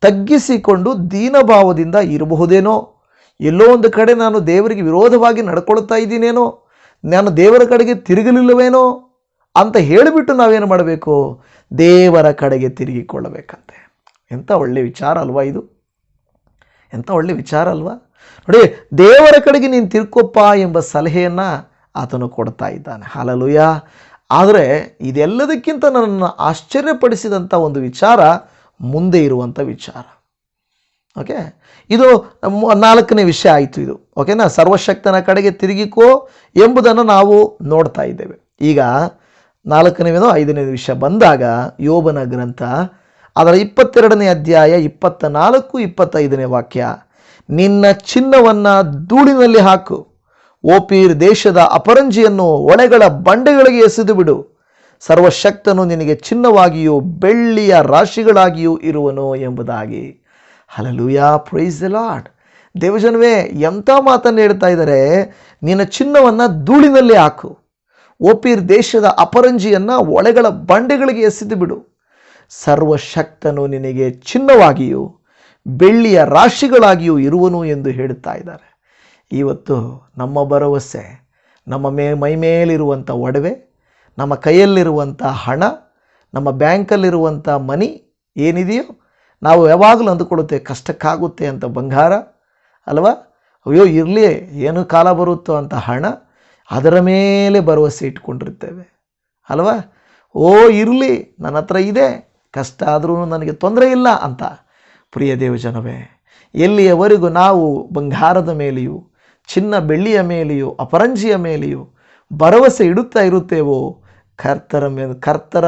ತಗ್ಗಿಸಿಕೊಂಡು ದೀನಭಾವದಿಂದ ಇರಬಹುದೇನೋ ಎಲ್ಲೋ ಒಂದು ಕಡೆ ನಾನು ದೇವರಿಗೆ ವಿರೋಧವಾಗಿ ನಡ್ಕೊಳ್ತಾ ಇದ್ದೀನೇನೋ, ನಾನು ದೇವರ ಕಡೆಗೆ ತಿರುಗಲಿಲ್ಲವೇನೋ ಅಂತ ಹೇಳಿಬಿಟ್ಟು ನಾವೇನು ಮಾಡಬೇಕು? ದೇವರ ಕಡೆಗೆ ತಿರುಗಿಕೊಳ್ಳಬೇಕಂತೆ. ಎಂಥ ಒಳ್ಳೆ ವಿಚಾರ ಅಲ್ವಾ ಇದು? ಎಂಥ ಒಳ್ಳೆ ವಿಚಾರ ಅಲ್ವಾ? ನೋಡಿ, ದೇವರ ಕಡೆಗೆ ನೀನು ತಿರ್ಕೊಪ್ಪ ಎಂಬ ಸಲಹೆಯನ್ನು ಆತನು ಕೊಡ್ತಾ ಇದ್ದಾನೆ. ಹಾಲಲುಯ. ಆದರೆ ಇದೆಲ್ಲದಕ್ಕಿಂತ ನನ್ನನ್ನು ಆಶ್ಚರ್ಯಪಡಿಸಿದಂಥ ಒಂದು ವಿಚಾರ ಮುಂದೆ ಇರುವಂಥ ವಿಚಾರ. ಓಕೆ? ಇದು ನಾಲ್ಕನೇ ವಿಷಯ ಆಯಿತು ಇದು. ಓಕೆನಾ? ಸರ್ವಶಕ್ತನ ಕಡೆಗೆ ತಿರುಗಿಕೋ ಎಂಬುದನ್ನು ನಾವು ನೋಡ್ತಾ ಇದ್ದೇವೆ. ಈಗ ನಾಲ್ಕನೇದು ಐದನೇ ವಿಷಯ ಬಂದಾಗ ಯೋಬನ ಗ್ರಂಥ, ಅದರ ಇಪ್ಪತ್ತೆರಡನೇ ಅಧ್ಯಾಯ ಇಪ್ಪತ್ತ ನಾಲ್ಕು ಇಪ್ಪತ್ತೈದನೇ ವಾಕ್ಯ, ನಿನ್ನ ಚಿನ್ನವನ್ನು ಧೂಳಿನಲ್ಲಿ ಹಾಕು. ಓಪೀರ್ ದೇಶದ ಅಪರಂಜಿಯನ್ನು ಒಳೆಗಳ ಬಂಡೆಗಳಿಗೆ ಎಸೆದು ಬಿಡು. ಸರ್ವಶಕ್ತನು ನಿನಗೆ ಚಿನ್ನವಾಗಿಯೂ ಬೆಳ್ಳಿಯ ರಾಶಿಗಳಾಗಿಯೂ ಇರುವನು ಎಂಬುದಾಗಿ. ಹಲಲುಯಾ ಪ್ರೈಸ್ ದ ಲಾಡ್ ದೇವಜನವೇ, ಎಂಥ ಮಾತನ್ನು ಹೇಳ್ತಾ ಇದ್ದಾರೆ? ನಿನ್ನ ಚಿನ್ನವನ್ನು ಧೂಳಿನಲ್ಲಿ ಹಾಕು. ಓಪಿರ್ ದೇಶದ ಅಪರಂಜಿಯನ್ನು ಒಳಗಳ ಬಂಡೆಗಳಿಗೆ ಎಸೆದು ಬಿಡು. ಸರ್ವಶಕ್ತನು ನಿನಗೆ ಚಿನ್ನವಾಗಿಯೂ ಬೆಳ್ಳಿಯ ರಾಶಿಗಳಾಗಿಯೂ ಇರುವನು ಎಂದು ಹೇಳುತ್ತಾ ಇದ್ದಾರೆ. ಇವತ್ತು ನಮ್ಮ ಭರವಸೆ, ನಮ್ಮ ಮೇ, ಮೈ ಮೇಲಿರುವಂಥ ಒಡವೆ, ನಮ್ಮ ಕೈಯಲ್ಲಿರುವಂಥ ಹಣ, ನಮ್ಮ ಬ್ಯಾಂಕಲ್ಲಿರುವಂಥ ಮನಿ ಏನಿದೆಯೋ ನಾವು ಯಾವಾಗಲೂ ಅಂದುಕೊಳ್ಳುತ್ತೆ, ಕಷ್ಟಕ್ಕಾಗುತ್ತೆ ಅಂತ ಬಂಗಾರ, ಅಲ್ವಾ? ಅಯ್ಯೋ, ಇರಲಿ, ಏನು ಕಾಲ ಬರುತ್ತೋ ಅಂತ ಹಣ, ಅದರ ಮೇಲೆ ಭರವಸೆ ಇಟ್ಕೊಂಡಿರ್ತೇವೆ, ಅಲ್ವಾ? ಓ, ಇರಲಿ, ನನ್ನ ಹತ್ರ ಇದೆ, ಕಷ್ಟ ಆದರೂ ನನಗೆ ತೊಂದರೆ ಇಲ್ಲ ಅಂತ. ಪ್ರಿಯ ದೇವಜನವೇ, ಎಲ್ಲಿಯವರೆಗೂ ನಾವು ಬಂಗಾರದ ಮೇಲೆಯೂ, ಚಿನ್ನ ಬೆಳ್ಳಿಯ ಮೇಲೆಯೂ, ಅಪರಂಜಿಯ ಮೇಲೆಯೂ ಭರವಸೆ ಇಡುತ್ತಾ ಇರುತ್ತೇವೋ ಕರ್ತರ ಮೇಲೆ ಕರ್ತರ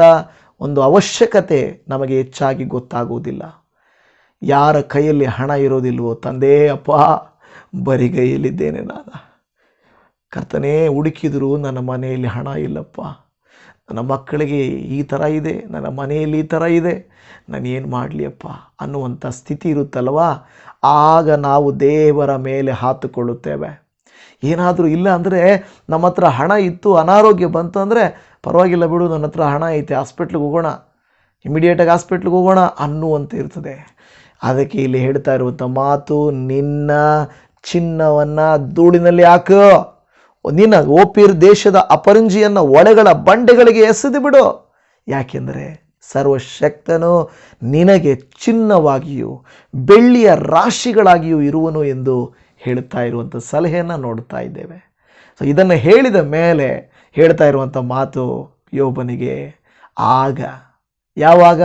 ಒಂದು ಅವಶ್ಯಕತೆ ನಮಗೆ ಹೆಚ್ಚಾಗಿ ಗೊತ್ತಾಗುವುದಿಲ್ಲ. ಯಾರ ಕೈಯಲ್ಲಿ ಹಣ ಇರೋದಿಲ್ವೋ ತಂದೆ, ಅಪ್ಪ ಬರಿಗೈಯಲ್ಲಿದ್ದೇನೆ ನಾನು. ಕರ್ತನೇ, ಹುಡುಕಿದ್ರು ನನ್ನ ಮನೆಯಲ್ಲಿ ಹಣ ಇಲ್ಲಪ್ಪ. ನನ್ನ ಮಕ್ಕಳಿಗೆ ಈ ಥರ ಇದೆ, ನನ್ನ ಮನೆಯಲ್ಲಿ ಈ ಥರ ಇದೆ. ನಾನು ಏನು ಮಾಡಲಿಯಪ್ಪ ಅನ್ನುವಂಥ ಸ್ಥಿತಿ ಇರುತ್ತಲ್ವ? ಆಗ ನಾವು ದೇವರ ಮೇಲೆ ಹಾತುಕೊಳ್ಳುತ್ತೇವೆ. ಏನಾದರೂ ಇಲ್ಲ ಅಂದರೆ ನಮ್ಮ ಹತ್ರ ಹಣ ಇತ್ತು, ಅನಾರೋಗ್ಯ ಬಂತು ಅಂದರೆ ಪರವಾಗಿಲ್ಲ ಬಿಡು, ನನ್ನ ಹತ್ರ ಹಣ ಐತೆ ಹಾಸ್ಪಿಟ್ಲಿಗೆ ಹೋಗೋಣ ಇಮಿಡಿಯೇಟಾಗಿ ಹಾಸ್ಪಿಟ್ಲಿಗೆ ಹೋಗೋಣ ಅನ್ನುವಂತ ಇರ್ತದೆ. ಅದಕ್ಕೆ ಇಲ್ಲಿ ಹೇಳ್ತಾ ಇರುವಂಥ ಮಾತು, ನಿನ್ನ ಚಿನ್ನವನ್ನು ಧೂಳಿನಲ್ಲಿ ಹಾಕು. ನಿನ್ನ ಓಪಿರ್ ದೇಶದ ಅಪರಂಜಿಯನ್ನು ಒಳಗಳ ಬಂಡೆಗಳಿಗೆ ಎಸೆದು ಬಿಡು. ಯಾಕೆಂದರೆ ಸರ್ವಶಕ್ತನು ನಿನಗೆ ಚಿನ್ನವಾಗಿಯೂ ಬೆಳ್ಳಿಯ ರಾಶಿಗಳಾಗಿಯೂ ಇರುವನು ಎಂದು ಹೇಳ್ತಾ ಇರುವಂಥ ಸಲಹೆಯನ್ನು ನೋಡ್ತಾ ಇದ್ದೇವೆ. ಸೊ ಇದನ್ನು ಹೇಳಿದ ಮೇಲೆ ಹೇಳ್ತಾ ಇರುವಂಥ ಮಾತು ಯೋಬನಿಗೆ, ಆಗ, ಯಾವಾಗ?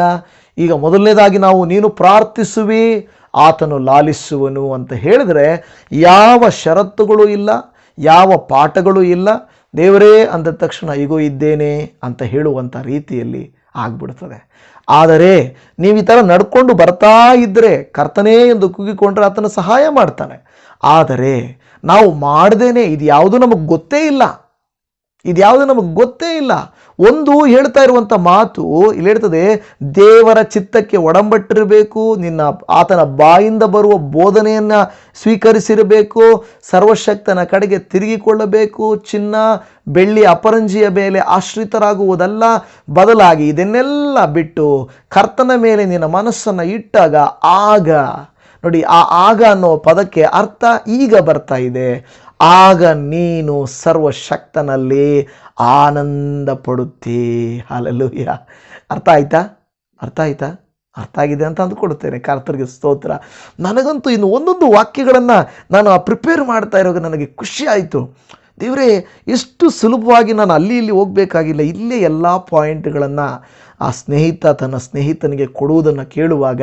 ಈಗ ಮೊದಲನೇದಾಗಿ ನಾವು ನೀನು ಪ್ರಾರ್ಥಿಸುವಿ, ಆತನು ಲಾಲಿಸುವನು ಅಂತ ಹೇಳಿದ್ರೆ ಯಾವ ಷರತ್ತುಗಳು ಇಲ್ಲ, ಯಾವ ಪಾಠಗಳು ಇಲ್ಲ, ದೇವರೇ ಅಂದ ತಕ್ಷಣ ಈಗೋ ಇದ್ದೇನೆ ಅಂತ ಹೇಳುವಂಥ ರೀತಿಯಲ್ಲಿ ಆಗ್ಬಿಡ್ತದೆ. ಆದರೆ ನೀವು ಈ ಥರ ನಡ್ಕೊಂಡು ಬರ್ತಾ ಇದ್ದರೆ ಕರ್ತನೇ ಎಂದು ಕೂಗಿಕೊಂಡ್ರೆ ಆತನ ಸಹಾಯ ಮಾಡ್ತಾನೆ. ಆದರೆ ನಾವು ಮಾಡ್ದೇನೆ ಇದು ಯಾವುದು ನಮಗೆ ಗೊತ್ತೇ ಇಲ್ಲ. ಇದು ಯಾವುದು ನಮಗೆ ಗೊತ್ತೇ ಇಲ್ಲ. ಒಂದು ಹೇಳ್ತಾ ಇರುವಂಥ ಮಾತು ಇಲ್ಲಿ ಹೇಳ್ತದೆ, ದೇವರ ಚಿತ್ತಕ್ಕೆ ಒಡಂಬಟ್ಟಿರಬೇಕು, ನಿನ್ನ ಆತನ ಬಾಯಿಂದ ಬರುವ ಬೋಧನೆಯನ್ನು ಸ್ವೀಕರಿಸಿರಬೇಕು, ಸರ್ವಶಕ್ತನ ಕಡೆಗೆ ತಿರುಗಿಕೊಳ್ಳಬೇಕು, ಚಿನ್ನ, ಬೆಳ್ಳಿ ಅಪರಂಜಿಯ ಮೇಲೆ ಆಶ್ರಿತರಾಗುವುದಲ್ಲ, ಬದಲಾಗಿ ಇದನ್ನೆಲ್ಲ ಬಿಟ್ಟು ಕರ್ತನ ಮೇಲೆ ನಿನ್ನ ಮನಸ್ಸನ್ನು ಇಟ್ಟಾಗ ಆಗ. ನೋಡಿ, ಆ ಆಗ ಅನ್ನೋ ಪದಕ್ಕೆ ಅರ್ಥ ಈಗ ಬರ್ತಾ ಇದೆ. ಆಗ ನೀನು ಸರ್ವಶಕ್ತನಲ್ಲಿ ಆನಂದ ಪಡುತ್ತೀ ಹಾಲಲ್ಲೂಯ್ಯ ಅರ್ಥ ಆಯ್ತಾ? ಅರ್ಥ ಆಯ್ತಾ? ಅರ್ಥ ಆಗಿದೆ ಅಂತ ಅಂದ್ಕೊಡುತ್ತೇನೆ. ಕರ್ತರಿಗೆ ಸ್ತೋತ್ರ. ನನಗಂತೂ ಇನ್ನು ಒಂದೊಂದು ವಾಕ್ಯಗಳನ್ನು ನಾನು ಪ್ರಿಪೇರ್ ಮಾಡ್ತಾ ಇರೋಕ್ಕೆ ನನಗೆ ಖುಷಿ ಆಯಿತು. ದೇವರೇ, ಎಷ್ಟು ಸುಲಭವಾಗಿ ನಾನು ಅಲ್ಲಿ ಇಲ್ಲಿ ಹೋಗಬೇಕಾಗಿಲ್ಲ. ಇಲ್ಲೇ ಎಲ್ಲ ಪಾಯಿಂಟ್ಗಳನ್ನು ಆ ಸ್ನೇಹಿತ ತನ್ನ ಸ್ನೇಹಿತನಿಗೆ ಕೊಡುವುದನ್ನು ಕೇಳುವಾಗ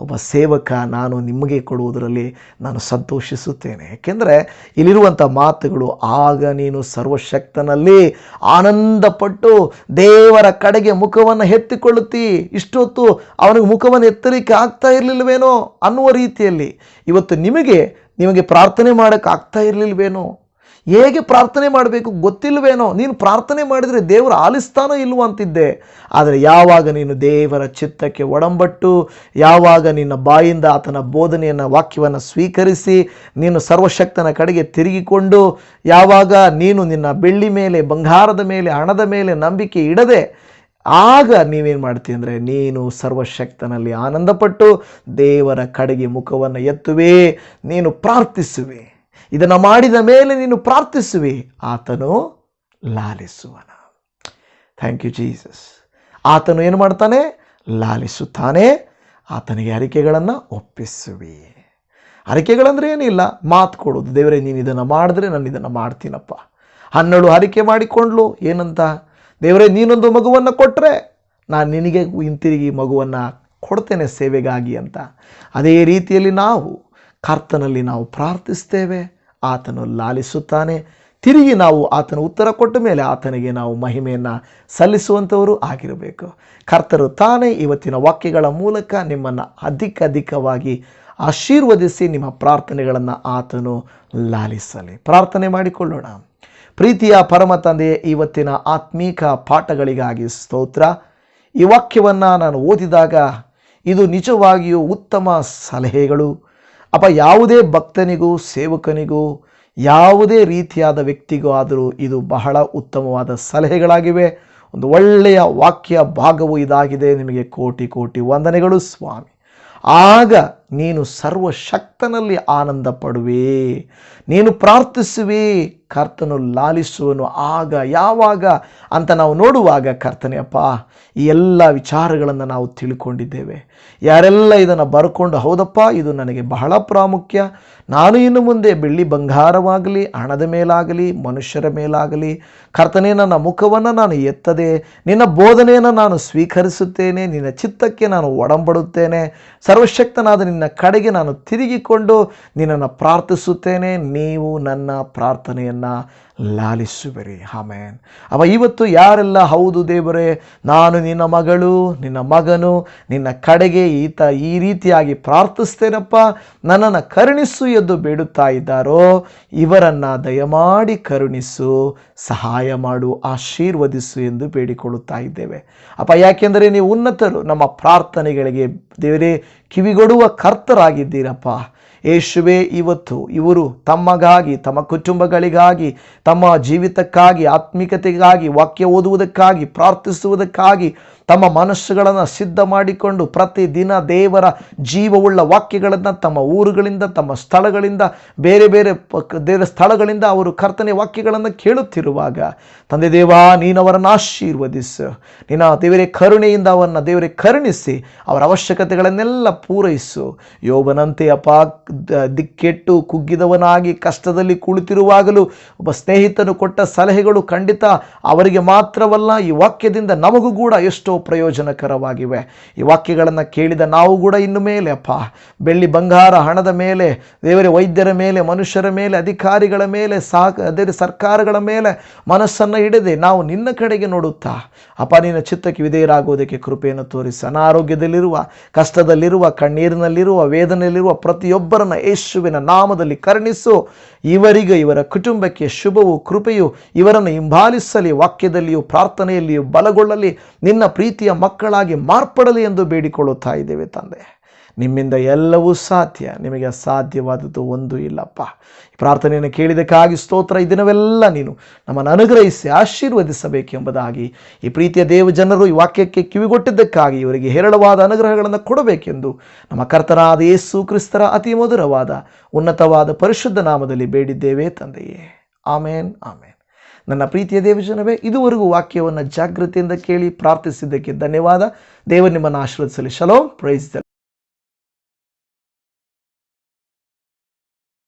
ಒಬ್ಬ ಸೇವಕ, ನಾನು ನಿಮಗೆ ಕೊಡುವುದರಲ್ಲಿ ನಾನು ಸಂತೋಷಿಸುತ್ತೇನೆ. ಏಕೆಂದರೆ ಇಲ್ಲಿರುವಂಥ ಮಾತುಗಳು, ಆಗ ನೀನು ಸರ್ವಶಕ್ತನಲ್ಲಿ ಆನಂದಪಟ್ಟು ದೇವರ ಕಡೆಗೆ ಮುಖವನ್ನು ಎತ್ತಿಕೊಳ್ಳುತ್ತಿ, ಇಷ್ಟೊತ್ತು ಅವನಿಗೆ ಮುಖವನ್ನು ಎತ್ತಲಿಕ್ಕೆ ಆಗ್ತಾ ಇರಲಿಲ್ಲವೇನೋ ಅನ್ನುವ ರೀತಿಯಲ್ಲಿ ಇವತ್ತು ನಿಮಗೆ ನಿಮಗೆ ಪ್ರಾರ್ಥನೆ ಮಾಡೋಕ್ಕಾಗ್ತಾ ಇರಲಿಲ್ವೇನೋ ಹೇಗೆ ಪ್ರಾರ್ಥನೆ ಮಾಡಬೇಕು ಗೊತ್ತಿಲ್ವೇನೋ ನೀನು ಪ್ರಾರ್ಥನೆ ಮಾಡಿದರೆ ದೇವರು ಆಲಿಸ್ತಾನೋ ಇಲ್ವೋ ಅಂತಿದ್ದೆ. ಆದರೆ ಯಾವಾಗ ನೀನು ದೇವರ ಚಿತ್ತಕ್ಕೆ ಒಡಂಬಟ್ಟು, ಯಾವಾಗ ನಿನ್ನ ಬಾಯಿಂದ ಆತನ ಬೋಧನೆಯನ್ನು, ವಾಕ್ಯವನ್ನು ಸ್ವೀಕರಿಸಿ, ನೀನು ಸರ್ವಶಕ್ತನ ಕಡೆಗೆ ತಿರುಗಿಕೊಂಡು, ಯಾವಾಗ ನೀನು ನಿನ್ನ ಬೆಳ್ಳಿ ಮೇಲೆ, ಬಂಗಾರದ ಮೇಲೆ, ಹಣದ ಮೇಲೆ ನಂಬಿಕೆ ಇಡದೆ, ಆಗ ನೀವೇನು ಮಾಡ್ತೀವಿ ಅಂದರೆ ನೀನು ಸರ್ವಶಕ್ತನಲ್ಲಿ ಆನಂದಪಟ್ಟು ದೇವರ ಕಡೆಗೆ ಮುಖವನ್ನು ಎತ್ತುವೆ, ನೀನು ಪ್ರಾರ್ಥಿಸುವೆ. ಇದನ್ನು ಮಾಡಿದ ಮೇಲೆ ನೀನು ಪ್ರಾರ್ಥಿಸುವೆ. ಆತನು ಲಾಲಿಸುವನ. ಥ್ಯಾಂಕ್ ಯು ಜೀಸಸ್ ಆತನು ಏನು ಮಾಡ್ತಾನೆ? ಲಾಲಿಸುತ್ತಾನೆ. ಆತನಿಗೆ ಅರಿಕೆಗಳನ್ನು ಒಪ್ಪಿಸುವೆ. ಅರಿಕೆಗಳಂದ್ರೆ ಏನಿಲ್ಲ? ಮಾತು ಕೊಡೋದು ದೇವರೇ, ನೀನು ಇದನ್ನು ಮಾಡಿದ್ರೆ ನಾನು ಇದನ್ನು ಮಾಡ್ತೀನಪ್ಪ. ಹನ್ನೆರಡು ಹರಿಕೆ ಮಾಡಿಕೊಂಡ್ಲು. ಏನಂತ? ದೇವರೇ, ನೀನೊಂದು ಮಗುವನ್ನು ಕೊಟ್ಟರೆ ನಾನು ನಿನಗೆ ಹಿಂತಿರುಗಿ ಮಗುವನ್ನು ಕೊಡ್ತೇನೆ ಸೇವೆಗಾಗಿ ಅಂತ. ಅದೇ ರೀತಿಯಲ್ಲಿ ನಾವು ಕರ್ತನಲ್ಲಿ ನಾವು ಪ್ರಾರ್ಥಿಸ್ತೇವೆ. ಆತನು ಲಾಲಿಸುತ್ತಾನೆ. ತಿರುಗಿ ನಾವು ಆತನ ಉತ್ತರ ಕೊಟ್ಟ ಮೇಲೆ ಆತನಿಗೆ ನಾವು ಮಹಿಮೆಯನ್ನು ಸಲ್ಲಿಸುವಂಥವರು ಆಗಿರಬೇಕು. ಕರ್ತರು ತಾನೇ ಇವತ್ತಿನ ವಾಕ್ಯಗಳ ಮೂಲಕ ನಿಮ್ಮನ್ನು ಅಧಿಕ ಅಧಿಕವಾಗಿ ಆಶೀರ್ವದಿಸಿ ನಿಮ್ಮ ಪ್ರಾರ್ಥನೆಗಳನ್ನು ಆತನು ಲಾಲಿಸಲಿ. ಪ್ರಾರ್ಥನೆ ಮಾಡಿಕೊಳ್ಳೋಣ. ಪ್ರೀತಿಯ ಪರಮ ತಂದೆಯೇ, ಇವತ್ತಿನ ಆತ್ಮೀಕ ಪಾಠಗಳಿಗಾಗಿ ಸ್ತೋತ್ರ. ಈ ವಾಕ್ಯವನ್ನು ನಾನು ಓದಿದಾಗ ಇದು ನಿಜವಾಗಿಯೂ ಉತ್ತಮ ಸಲಹೆಗಳು. ಅಪ್ಪ, ಯಾವುದೇ ಭಕ್ತನಿಗೂ, ಸೇವಕನಿಗೂ, ಯಾವುದೇ ರೀತಿಯಾದ ವ್ಯಕ್ತಿಗೂ ಆದರೂ ಇದು ಬಹಳ ಉತ್ತಮವಾದ ಸಲಹೆಗಳಾಗಿವೆ. ಒಂದು ಒಳ್ಳೆಯ ವಾಕ್ಯ ಭಾಗವು ಇದಾಗಿದೆ. ನಿಮಗೆ ಕೋಟಿ ಕೋಟಿ ವಂದನೆಗಳು ಸ್ವಾಮಿ. ಆಗ ನೀನು ಸರ್ವಶಕ್ತನಲ್ಲಿ ಆನಂದ ಪಡುವೆ ನೀನು ಪ್ರಾರ್ಥಿಸುವೆ, ಕರ್ತನು ಲಾಲಿಸುವನು. ಆಗ, ಯಾವಾಗ ಅಂತ ನಾವು ನೋಡುವಾಗ ಕರ್ತನೆ ಅಪ್ಪ, ಈ ಎಲ್ಲ ವಿಚಾರಗಳನ್ನು ನಾವು ತಿಳ್ಕೊಂಡಿದ್ದೇವೆ. ಯಾರೆಲ್ಲ ಇದನ್ನು ಬರ್ಕೊಂಡು, ಹೌದಪ್ಪ, ಇದು ನನಗೆ ಬಹಳ ಪ್ರಾಮುಖ್ಯ. ನಾನು ಇನ್ನು ಮುಂದೆ ಬೆಳ್ಳಿ ಬಂಗಾರವಾಗಲಿ, ಹಣದ ಮೇಲಾಗಲಿ, ಮನುಷ್ಯರ ಮೇಲಾಗಲಿ, ಕರ್ತನೆ ನನ್ನ ಮುಖವನ್ನು ನಾನು ಎತ್ತದೆ, ನಿನ್ನ ಬೋಧನೆಯನ್ನು ನಾನು ಸ್ವೀಕರಿಸುತ್ತೇನೆ, ನಿನ್ನ ಚಿತ್ತಕ್ಕೆ ನಾನು ಒಡಂಬಡುತ್ತೇನೆ. ಸರ್ವಶಕ್ತನಾದ ನಿನ್ನ ಕಡೆಗೆ ನಾನು ತಿರುಗಿಕೊಂಡು ನಿನ್ನನ್ನು ಪ್ರಾರ್ಥಿಸುತ್ತೇನೆ. ನೀವು ನನ್ನ ಪ್ರಾರ್ಥನೆಯನ್ನು ಲಾಲಿಸುವಿರಿ. ಆಮೇನ್. ಅವ ಇವತ್ತು ಯಾರೆಲ್ಲ, ಹೌದು ದೇವರೇ, ನಾನು ನಿನ್ನ ಮಗಳು, ನಿನ್ನ ಮಗನು, ನಿನ್ನ ಕಡೆಗೆ ಈತ ಈ ರೀತಿಯಾಗಿ ಪ್ರಾರ್ಥಿಸ್ತೇನಪ್ಪ, ನನ್ನನ್ನು ಕರುಣಿಸು ಎಂದು ಬೇಡುತ್ತಾ ಇದ್ದಾರೋ, ಇವರನ್ನು ದಯಮಾಡಿ ಕರುಣಿಸು, ಸಹಾಯ ಮಾಡು, ಆಶೀರ್ವದಿಸು ಎಂದು ಬೇಡಿಕೊಳ್ಳುತ್ತಾ ಇದ್ದೇವೆ. ಅಪ್ಪ, ಯಾಕೆಂದರೆ ನೀವು ಉನ್ನತರು, ನಮ್ಮ ಪ್ರಾರ್ಥನೆಗಳಿಗೆ ದೇವರೇ ಕಿವಿಗೊಡುವ ಕರ್ತರಾಗಿದ್ದೀರಪ್ಪ. ಯೇಸುವೆ ಇವತ್ತು ಇವರು ತಮ್ಮಗಾಗಿ ತಮ್ಮ ಕುಟುಂಬಗಳಿಗಾಗಿ ತಮ್ಮ ಜೀವಿತಕ್ಕಾಗಿ ಆತ್ಮಿಕತೆಗಾಗಿ ವಾಕ್ಯ ಓದುವುದಕ್ಕಾಗಿ ಪ್ರಾರ್ಥಿಸುವುದಕ್ಕಾಗಿ ತಮ್ಮ ಮನಸ್ಸುಗಳನ್ನು ಸಿದ್ಧ ಮಾಡಿಕೊಂಡು ಪ್ರತಿದಿನ ದೇವರ ಜೀವವುಳ್ಳ ವಾಕ್ಯಗಳನ್ನು ತಮ್ಮ ಊರುಗಳಿಂದ, ತಮ್ಮ ಸ್ಥಳಗಳಿಂದ, ಬೇರೆ ಬೇರೆ ದೇವರ ಸ್ಥಳಗಳಿಂದ ಅವರು ಕರ್ತನೆ ವಾಕ್ಯಗಳನ್ನು ಕೇಳುತ್ತಿರುವಾಗ, ತಂದೆ ದೇವ ನೀನವರನ್ನು ಆಶೀರ್ವದಿಸು. ನಿನ್ನ ದೇವರೇ ಕರುಣೆಯಿಂದ ಅವರನ್ನು ದೇವರೇ ಕರುಣಿಸಿ, ಅವರ ಅವಶ್ಯಕತೆಗಳನ್ನೆಲ್ಲ ಪೂರೈಸು. ಯೋಬನಂತೆ ಅಪ ದಿಕ್ಕೆಟ್ಟು ಕುಗ್ಗಿದವನಾಗಿ ಕಷ್ಟದಲ್ಲಿ ಕುಳಿತಿರುವಾಗಲೂ ಒಬ್ಬ ಸ್ನೇಹಿತನು ಕೊಟ್ಟ ಸಲಹೆಗಳು ಖಂಡಿತ ಅವರಿಗೆ ಮಾತ್ರವಲ್ಲ, ಈ ವಾಕ್ಯದಿಂದ ನಮಗೂ ಕೂಡ ಎಷ್ಟೋ ಪ್ರಯೋಜನಕರವಾಗಿವೆ. ಈ ವಾಕ್ಯಗಳನ್ನು ಕೇಳಿದ ನಾವು ಕೂಡ ಇನ್ನು ಮೇಲೆ, ಅಪ್ಪ. ಬೆಳ್ಳಿ ಬಂಗಾರ ಹಣದ ಮೇಲೆ, ದೇವರ ವೈದ್ಯರ ಮೇಲೆ, ಮನುಷ್ಯರ ಮೇಲೆ, ಅಧಿಕಾರಿಗಳ ಮೇಲೆ ಸಾಕ ಅದೇ ಸರ್ಕಾರಗಳ ಮೇಲೆ ಮನಸ್ಸನ್ನು ಹಿಡಿದೆ. ನಾವು ನಿನ್ನ ಕಡೆಗೆ ನೋಡುತ್ತಾ. ಅಪ್ಪ, ನಿನ್ನ ಚಿತ್ತಕ್ಕೆ ವಿಧೇಯರಾಗುವುದಕ್ಕೆ ಕೃಪೆಯನ್ನು ತೋರಿಸಿ. ಅನಾರೋಗ್ಯದಲ್ಲಿರುವ, ಕಷ್ಟದಲ್ಲಿರುವ, ಕಣ್ಣೀರಿನಲ್ಲಿರುವ, ವೇದನೆಯಲ್ಲಿರುವ ಪ್ರತಿಯೊಬ್ಬರನ್ನ ಯೇಸುವಿನ ನಾಮದಲ್ಲಿ ಕರುಣಿಸು. ಇವರಿಗೆ ಇವರ ಕುಟುಂಬಕ್ಕೆ ಶುಭವು, ಕೃಪೆಯು, ಇವರನ್ನು ಹಿಂಬಾಲಿಸಲಿ, ವಾಕ್ಯದಲ್ಲಿಯೂ ಪ್ರಾರ್ಥನೆಯಲ್ಲಿಯೂ ಬಲಗೊಳ್ಳಲಿ. ನಿನ್ನ ಪ್ರೀತಿಯ ಮಕ್ಕಳಾಗಿ ಮಾರ್ಪಡಲಿ ಎಂದು ಬೇಡಿಕೊಳ್ಳುತ್ತಾ ಇದ್ದೇವೆ ತಂದೆ. ನಿಮ್ಮಿಂದ ಎಲ್ಲವೂ ಸಾಧ್ಯ. ನಿಮಗೆ ಅಸಾಧ್ಯವಾದದ್ದು ಒಂದು ಇಲ್ಲಪ್ಪ. ಈ ಪ್ರಾರ್ಥನೆಯನ್ನು ಕೇಳಿದಕ್ಕಾಗಿ ಸ್ತೋತ್ರ. ಈ ದಿನವೆಲ್ಲ ನೀನು ನಮ್ಮನ್ನು ಅನುಗ್ರಹಿಸಿ, ಆಶೀರ್ವದಿಸಬೇಕೆಂಬುದಾಗಿ ಈ ಪ್ರೀತಿಯ ದೇವ ಜನರು ಈ ವಾಕ್ಯಕ್ಕೆ ಕಿವಿಗೊಟ್ಟಿದ್ದಕ್ಕಾಗಿ ಇವರಿಗೆ ಹೇರಳವಾದ ಅನುಗ್ರಹಗಳನ್ನು ಕೊಡಬೇಕೆಂದು ನಮ್ಮ ಕರ್ತನಾದ ಯೇಸು ಕ್ರಿಸ್ತರ ಅತಿ ಮಧುರವಾದ ಉನ್ನತವಾದ ಪರಿಶುದ್ಧ ನಾಮದಲ್ಲಿ ಬೇಡಿದ್ದೇವೆ ತಂದೆಯೇ. ಆಮೇನ್ ಆಮೇನ್. ನನ್ನ ಪ್ರೀತಿಯ ದೇವಜನವೇ ಇದುವರೆಗೂ ವಾಕ್ಯವನ್ನು ಜಾಗೃತಿಯಿಂದ ಕೇಳಿ ಪ್ರಾರ್ಥಿಸಿದ್ದಕ್ಕೆ ಧನ್ಯವಾದ. ದೇವರು ನಿಮ್ಮನ್ನು ಆಶೀರ್ವದಿಸಲಿ. ಶಲೋ ಪ್ರೈಸ್